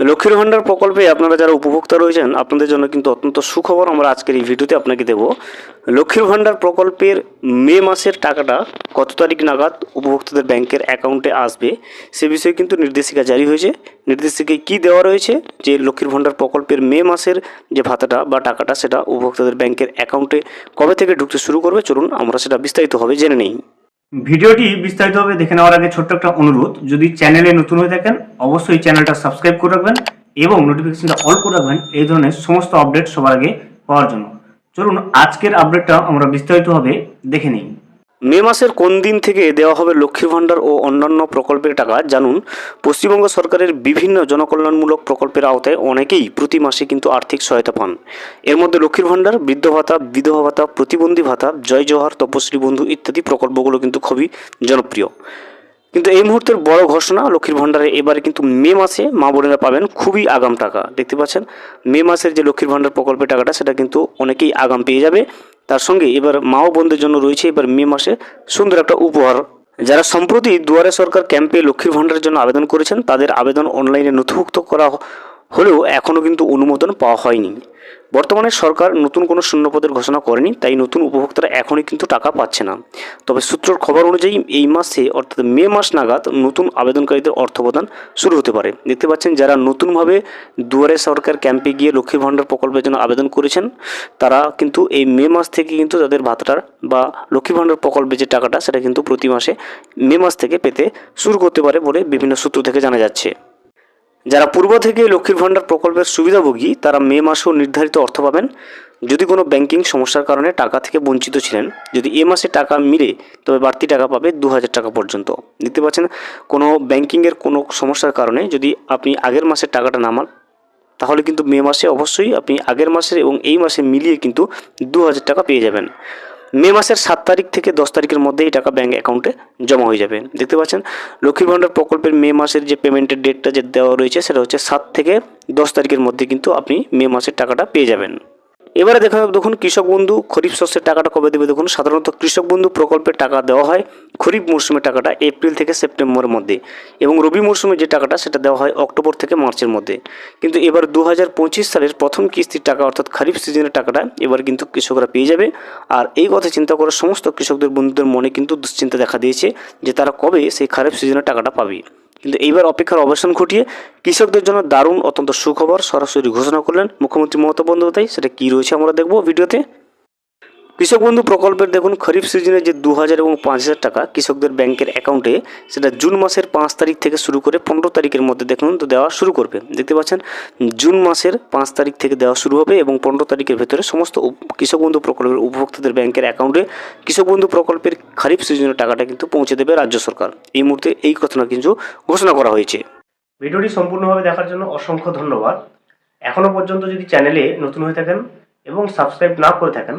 লক্ষ্মীর ভাণ্ডার প্রকল্পে আপনারা যারা উপভোক্তা রয়েছেন, আপনাদের জন্য কিন্তু অত্যন্ত সুখবর আমরা আজকের এই ভিডিওতে আপনাকে দেব। লক্ষ্মীর ভাণ্ডার প্রকল্পের মে মাসের টাকাটা কত তারিখ নাগাদ উপভোক্তাদের ব্যাংকের অ্যাকাউন্টে আসবে, সে বিষয়ে কিন্তু নির্দেশিকা জারি হয়েছে। নির্দেশিকায় কী দেওয়া রয়েছে? যে লক্ষ্মীর ভাণ্ডার প্রকল্পের মে মাসের যে ভাতাটা বা টাকাটা, সেটা উপভোক্তাদের ব্যাংকের অ্যাকাউন্টে কবে থেকে ঢুকতে শুরু করবে, চলুন আমরা সেটা বিস্তারিতভাবে জেনে নিই। ভিডিওটি বিস্তারিতভাবে দেখে নেওয়ার আগে ছোট্ট একটা অনুরোধ, যদি চ্যানেলে নতুন হয়ে থাকেন, অবশ্যই চ্যানেলটা সাবস্ক্রাইব করে রাখবেন এবং নোটিফিকেশনটা অল করে রাখবেন, এই ধরনের সমস্ত আপডেট সবার আগে পাওয়ার জন্য। চলুন, আজকের আপডেটটা আমরা বিস্তারিতভাবে দেখে নিই। মে মাসের কোন দিন থেকে দেওয়া হবে লক্ষ্মীর ভাণ্ডার ও অন্যান্য প্রকল্পের টাকা জানুন। পশ্চিমবঙ্গ সরকারের বিভিন্ন জনকল্যাণমূলক প্রকল্পের আওতায় অনেকেই প্রতি মাসে কিন্তু আর্থিক সহায়তা পান। এর মধ্যে লক্ষ্মীর ভাণ্ডার, বৃদ্ধ ভাতা, বিধবা ভাতা, প্রতিবন্ধী ভাতা, জয় জওহার তপশ্রী বন্ধু ইত্যাদি প্রকল্পগুলো কিন্তু খুবই জনপ্রিয়। কিন্তু এই মুহূর্তের বড় ঘোষণা লক্ষ্মীর ভাণ্ডারে এবারে কিন্তু মে মাসে মা বোনেরা পাবেন খুবই আগাম টাকা। দেখতে পাচ্ছেন? মে মাসের যে লক্ষ্মীর ভাণ্ডার প্রকল্পের টাকাটা, সেটা কিন্তু অনেকেই আগাম পেয়ে যাবে। তার সঙ্গে এবার মা ও বোনদের জন্য রয়েছে এবার মে মাসে সুন্দর একটা উপহার। যারা সম্প্রতি দুয়ারে সরকার ক্যাম্পে লক্ষ্মীর ভাণ্ডারের জন্য আবেদন করেছেন, তাদের আবেদন অনলাইনে নথিভুক্ত করা হলেও এখনও কিন্তু অনুমোদন পাওয়া হয়নি। বর্তমানে সরকার নতুন কোনো শূন্যপদের ঘোষণা করেনি, তাই নতুন উপভোক্তারা এখনই কিন্তু টাকা পাচ্ছে না। তবে সূত্রের খবর অনুযায়ী এই মাসে, অর্থাৎ মে মাস নাগাদ, নতুন আবেদনকারীদের অর্থ প্রদান শুরু হতে পারে। দেখতে পাচ্ছেন, যারা নতুনভাবে দুয়ারে সরকার ক্যাম্পে গিয়ে লক্ষ্মীর ভাণ্ডার প্রকল্পের জন্য আবেদন করেছেন, তারা কিন্তু এই মে মাস থেকে কিন্তু তাদের ভাতাটার বা লক্ষ্মী ভাণ্ডার প্রকল্পের যে টাকাটা, সেটা কিন্তু প্রতি মাসে মে মাস থেকে পেতে শুরু করতে পারে বলে বিভিন্ন সূত্র থেকে জানা যাচ্ছে। যারা পূর্ব থেকে লক্ষ্মীর ভাণ্ডার প্রকল্পের সুবিধাভোগী, তারা মে মাসেও নির্ধারিত অর্থ পাবেন। যদি কোনো ব্যাংকিং সমস্যার কারণে টাকা থেকে বঞ্চিত ছিলেন, যদি এ মাসে টাকা মিলে, তবে বাড়তি টাকা পাবে দু হাজার টাকা পর্যন্ত। দেখতে পাচ্ছেন, কোনো ব্যাংকিংয়ের কোনো সমস্যার কারণে যদি আপনি আগের মাসের টাকাটা নামান তাহলে কিন্তু মে মাসে অবশ্যই আপনি আগের মাসের এবং এই মাসে মিলিয়ে কিন্তু দু হাজার টাকা পেয়ে যাবেন। মে মাসের সাত তারিখ থেকে দশ তারিখের মধ্যে এই টাকা ব্যাঙ্ক অ্যাকাউন্টে জমা হয়ে যাবে। দেখতে পাচ্ছেন? লক্ষ্মী ভাণ্ডার প্রকল্পের মে মাসের যে পেমেন্টের ডেটটা যে দেওয়া রয়েছে, সেটা হচ্ছে সাত থেকে দশ তারিখের মধ্যে কিন্তু আপনি মে মাসের টাকাটা পেয়ে যাবেন। এবারে দেখা যাবে দেখুন কৃষক বন্ধু খরিফ শস্যের টাকাটা কবে দেবে। দেখুন সাধারণত কৃষক বন্ধু প্রকল্পের টাকা দেওয়া হয় খরিফ মরশুমের টাকাটা এপ্রিল থেকে সেপ্টেম্বরের মধ্যে এবং রবি মরশুমে যে টাকাটা সেটা দেওয়া হয় অক্টোবর থেকে মার্চের মধ্যে। কিন্তু এবার দু হাজার পঁচিশ সালের প্রথম কিস্তির টাকা অর্থাৎ খরিফ সিজনের টাকাটা এবার কিন্তু কৃষকরা পেয়ে যাবে। আর এই কথা চিন্তা করে সমস্ত কৃষকদের বন্ধুদের মনে কিন্তু দুশ্চিন্তা দেখা দিয়েছে যে তারা কবে সেই খারিফ সিজনের টাকাটা পাবে। কিন্তু এইবার অপেক্ষার অবসান ঘটিয়ে কৃষকদের জন্য দারুণ অত্যন্ত সুখবর সরাসরি ঘোষণা করলেন মুখ্যমন্ত্রী মমতা বন্দ্যোপাধ্যায়। সেটা কী রয়েছে আমরা দেখব ভিডিওতে। কৃষক বন্ধু প্রকল্পের দেখুন, খরিফ সিজনে যে দু হাজার এবং পাঁচ হাজার টাকা কৃষকদের ব্যাংকের অ্যাকাউন্টে, সেটা জুন মাসের পাঁচ তারিখ থেকে শুরু করে পনেরো তারিখের মধ্যে দেখুন, তো দেওয়া শুরু করবে। দেখতে পাচ্ছেন, জুন মাসের পাঁচ তারিখ থেকে দেওয়া শুরু হবে এবং পনেরো তারিখের ভেতরে সমস্ত কৃষক বন্ধু প্রকল্পের উপভোক্তাদের ব্যাংকের অ্যাকাউন্টে কৃষক বন্ধু প্রকল্পের খরিফ সিজনের টাকাটা কিন্তু পৌঁছে দেবে রাজ্য সরকার। এই মুহূর্তে এই ঘটনা কিন্তু ঘোষণা করা হয়েছে। ভিডিওটি সম্পূর্ণভাবে দেখার জন্য অসংখ্য ধন্যবাদ। এখনও পর্যন্ত যদি চ্যানেলে নতুন হয়ে থাকেন এবং সাবস্ক্রাইব না করে থাকেন